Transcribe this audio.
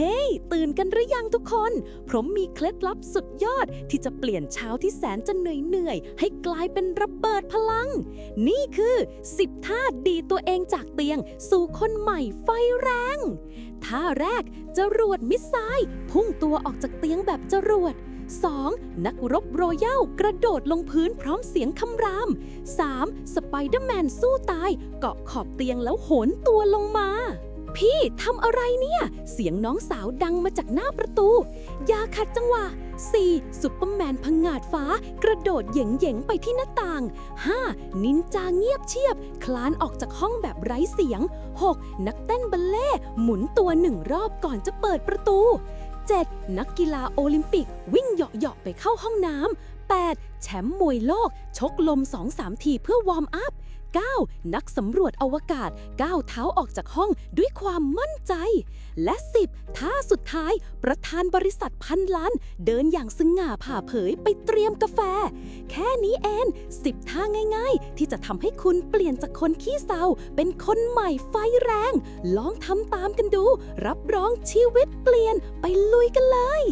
เฮ้ตื่นกันหรือยังทุกคนผมมีเคล็ดลับสุดยอดที่จะเปลี่ยนเช้าที่แสนจะเหนื่อยเหนื่อยให้กลายเป็นระเบิดพลัง นี่คือ 10 ท่าดีตัวเองจากเตียง สู่คนใหม่ไฟแรง ท่าแรกจรวดมิสไซล์พุ่งตัวออกจากเตียงแบบจรวด 2. นักรบโรยัลกระโดดลงพื้นพร้อมเสียงคำราม 3. สไปเดอร์แมนสู้ตายเกาะขอบเตียงแล้วโหนตัวลงมา พี่ทำอะไรเนี่ย เสียงน้องสาวดังมาจากหน้าประตูอย่าขัดจังหวะ 4. ซุปเปอร์แมนพังงาดฟ้า กระโดดเหย่งๆไปที่หน้าต่าง 5. นินจาเงียบเชียบ คลานออกจากห้องแบบไร้เสียง 6. นักเต้นบัลเล่หมุนตัวหนึ่งรอบก่อนจะเปิดประตู 7. นักกีฬาโอลิมปิก วิ่งเหาะๆไปเข้าห้องน้ำ 8. แชมป์มวยโลก ชกลม 2-3 ทีเพื่อวอร์มอัพ 9. นักสำรวจอวกาศก้าวเท้าออกจากห้องด้วยความมั่นใจ และ 10. ท่าสุดท้าย ประธานบริษัทพันล้าน เดินอย่างสง่าผ่าเผยไปเตรียมกาแฟ แค่นี้เอง 10 ท่าง่าย ๆ ที่จะทำให้คุณเปลี่ยนจากคนขี้เศร้าเป็นคนใหม่ไฟแรง ลองทำตามกันดู รับรองชีวิตเปลี่ยนไปลุยกันเลย